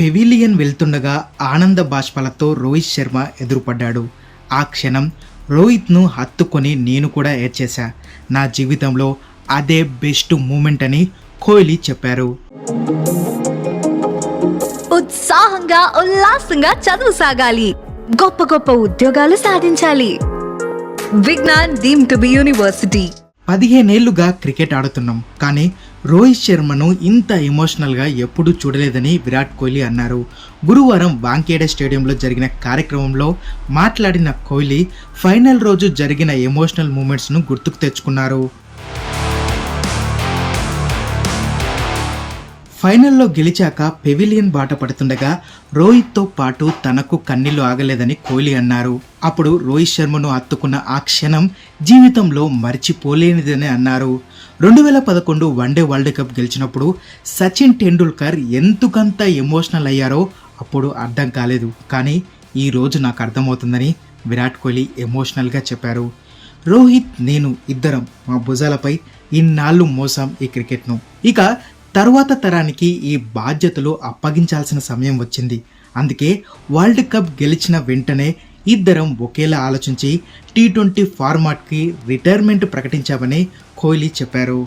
Pavilion వెళ్తుండగా ఆనంద బాష్పాలతో రోహిత్ శర్మ ఎదురుపడ్డాడు. ఆ క్షణం రోహిత్ను హత్తుకొని నేను కూడా ఏడ్చేశా. నా జీవితంలో అదే బెస్ట్ మూమెంట్ అని కోహ్లీ చెప్పారు. ఉత్సాహంగా ఉల్లాసంగా చదువు సాగాలి. గొప్ప గొప్ప ఉద్యోగాలు సాధించాలి. Vignan deemed to be university. పదిహేనేళ్ళుగా cricket ఆడుతున్నాం. కానీ రోహిత్ శర్మను ఇంత ఎమోషనల్గా ఎప్పుడూ చూడలేదని విరాట్ కోహ్లీ అన్నారు. గురువారం వాంకేడే స్టేడియంలో జరిగిన కార్యక్రమంలో మాట్లాడిన కోహ్లీ ఫైనల్ రోజు జరిగిన ఎమోషనల్ మూమెంట్స్ను గుర్తుకు తెచ్చుకున్నారు. ఫైనల్లో గెలిచాక పెవిలియన్ బాట పడుతుండగా రోహిత్తో పాటు తనకు కన్నీళ్ళు ఆగలేదని కోహ్లీ అన్నారు. అప్పుడు రోహిత్ శర్మను హత్తుకున్న ఆ క్షణం జీవితంలో మర్చిపోలేనిదని అన్నారు. రెండు వేల పదకొండు వన్డే వరల్డ్ కప్ గెలిచినప్పుడు సచిన్ టెండూల్కర్ ఎందుకంత ఎమోషనల్ అయ్యారో అప్పుడు అర్థం కాలేదు. కానీ ఈ రోజు నాకు అర్థమవుతుందని విరాట్ కోహ్లీ ఎమోషనల్గా చెప్పారు. రోహిత్ నేను ఇద్దరం మా భుజాలపై ఇన్నాళ్ళు మోసాం ఈ క్రికెట్ను. ఇక తరువాత తరానికి ఈ బాధ్యతలు అప్పగించాల్సిన సమయం వచ్చింది. అందుకే వరల్డ్ కప్ గెలిచిన వెంటనే ఇద్దరం ఒకేలా ఆలోచించి టీ ట్వంటీ ఫార్మాట్కి రిటైర్మెంట్ ప్రకటించామని కోహ్లీ చెప్పారు.